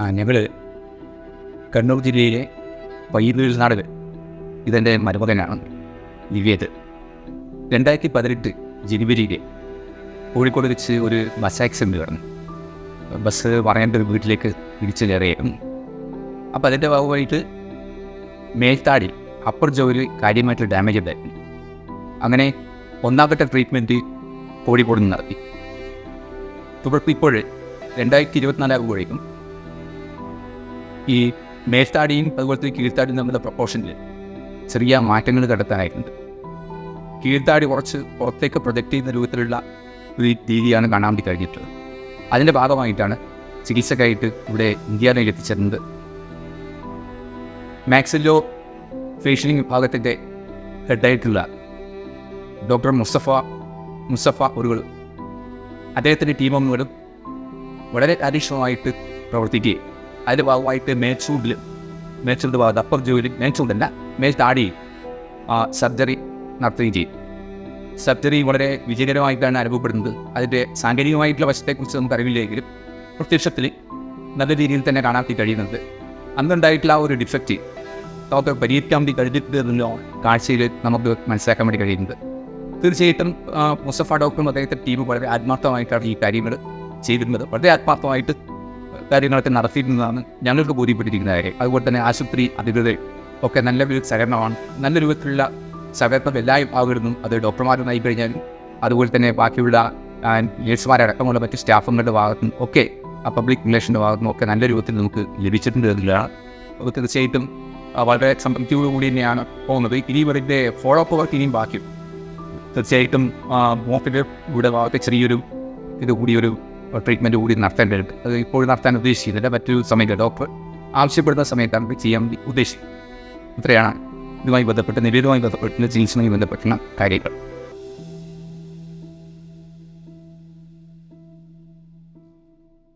ഞങ്ങൾ കണ്ണൂർ ജില്ലയിലെ പയ്യന്നൂരിൽ നാട് ഇതെന്റെ മരുമകനാണ് ദിവ്യത്. രണ്ടായിരത്തി പതിനെട്ട് ജനുവരിയിൽ കോഴിക്കോട് വെച്ച് ഒരു ബസ് ആക്സിഡന്റ് കടന്നു ബസ് പറയേണ്ട ഒരു വീട്ടിലേക്ക് തിരിച്ച് കയറിയായിരുന്നു അപ്പോൾ അതിന്റെ ഭാഗമായിട്ട് മേൽത്താടി അപ്പർ ജോലി കാര്യമായിട്ട് ഡാമേജ് ഉണ്ടായിരുന്നു. അങ്ങനെ ഒന്നാമത്തെ ട്രീറ്റ്മെന്റ് കോഴിക്കോട് നിന്ന് നടത്തി. തുടർന്ന് രണ്ടായിരത്തി ഇരുപത്തിനാലാകുമ്പോഴേക്കും ഈ മേൽത്താടിയും അതുപോലെ തന്നെ കീഴ്ത്താടിയും തമ്മിലുള്ള പ്രൊപ്പോർഷനിൽ ചെറിയ മാറ്റങ്ങൾ കണ്ടെത്താനായിട്ടുണ്ട്. കീഴ്ത്താടി കുറച്ച് പുറത്തേക്ക് പ്രൊജക്റ്റ് ചെയ്യുന്ന രൂപത്തിലുള്ള ഒരു രീതിയാണ് കാണാൻ വേണ്ടി കഴിഞ്ഞിട്ടുള്ളത്. അതിന്റെ ഭാഗമായിട്ടാണ് ചികിത്സക്കായിട്ട് ഇവിടെ ഇന്ത്യയിലേക്ക് എത്തിച്ചേരുന്നത് മാക്സിലോ ഫേഷ്യലിംഗ് വിഭാഗത്തിന്റെ ഹെഡായിട്ടുള്ള ഡോക്ടർ മുസ്തഫ മുസ്തഫ ഒരുകൾ അദ്ദേഹത്തിന്റെ ടീമംഗങ്ങളും വളരെ കാര്യക്ഷമമായിട്ട് പ്രവർത്തിക്കുകയും അതിന്റെ ഭാഗമായിട്ട് മേച്ചൂടിൽ മേച്ചൂടിന്റെ ഭാഗത്ത് അപ്പർ ജോലി മേച്ചൂടല്ല മേച്ച് താടി ആ സർജറി നടത്തുകയും ചെയ്യും. സർജറി വളരെ വിജയകരമായിട്ടാണ് അനുഭവപ്പെടുന്നത്. അതിന്റെ സാങ്കേതികമായിട്ടുള്ള വശത്തെക്കുറിച്ച് നമുക്ക് അറിവില്ലെങ്കിലും പ്രത്യക്ഷത്തിൽ നല്ല രീതിയിൽ തന്നെ വേണ്ടി കഴിയുന്നുണ്ട്. അന്നുണ്ടായിട്ടുള്ള ആ ഒരു ഡിഫക്റ്റ് നമുക്ക് പരിഹരിക്കാൻ വേണ്ടി കഴിഞ്ഞിട്ട് എന്നുള്ള കാഴ്ചയിൽ നമുക്ക് മനസ്സിലാക്കാൻ വേണ്ടി കഴിയുന്നത് തീർച്ചയായിട്ടും മുസഫ ഡോക്ടറും അദ്ദേഹത്തെ ടീമും വളരെ ആത്മാർത്ഥമായിട്ടാണ് ഈ കാര്യങ്ങൾ ചെയ്തിരുന്നത് വളരെ ആത്മാർത്ഥമായിട്ട് കാര്യങ്ങളൊക്കെ നടത്തിയിരുന്നതാണ് ഞങ്ങൾക്ക് ബോധ്യപ്പെട്ടിരിക്കുന്ന കാര്യം അതുപോലെ തന്നെ ആശുപത്രി അധികൃതർ ഒക്കെ നല്ല ഒരു സഹകരണമാണ്. നല്ല രൂപത്തിലുള്ള സഹകരണം എല്ലാ വിഭാഗങ്ങളിലും അത് ഡോക്ടർമാരുമായി കഴിഞ്ഞാലും അതുപോലെ തന്നെ ബാക്കിയുള്ള നേഴ്സുമാരടക്കമുള്ള മറ്റ് സ്റ്റാഫുകളുടെ ഭാഗത്തും ഒക്കെ ആ പബ്ലിക് റിലേഷന്റെ ഭാഗത്തും ഒക്കെ നല്ല രൂപത്തിൽ നമുക്ക് ലഭിച്ചിട്ടുണ്ട് എന്നുള്ളതാണ്. അപ്പോൾ തീർച്ചയായിട്ടും വളരെ സംതൃപ്തിയോടുകൂടി തന്നെയാണ് പോകുന്നത്. ഇനി ഇവരുടെ ഫോളോ അപ്പ് വർക്ക് ഇനിയും ബാക്കി. തീർച്ചയായിട്ടും മോഫിന്റെ ഇവിടെ ഭാഗത്തെ ചെറിയൊരു ഇത് കൂടിയൊരു ട്രീറ്റ്മെന്റ് കൂടി നടത്തേണ്ടതുണ്ട് അത് ഇപ്പോൾ നടത്താൻ ഉദ്ദേശിക്കുന്നില്ല മറ്റൊരു സമയത്ത് ഡോക്ടർ ആവശ്യപ്പെടുന്ന സമയത്ത് നമുക്ക് ചെയ്യാൻ ഉദ്ദേശിക്കും ഇത്രയാണ്. ഇതുമായി ബന്ധപ്പെട്ട് നിലവിലുമായി ബന്ധപ്പെട്ടുള്ള ചികിത്സയുമായി ബന്ധപ്പെട്ടുള്ള കാര്യങ്ങൾ.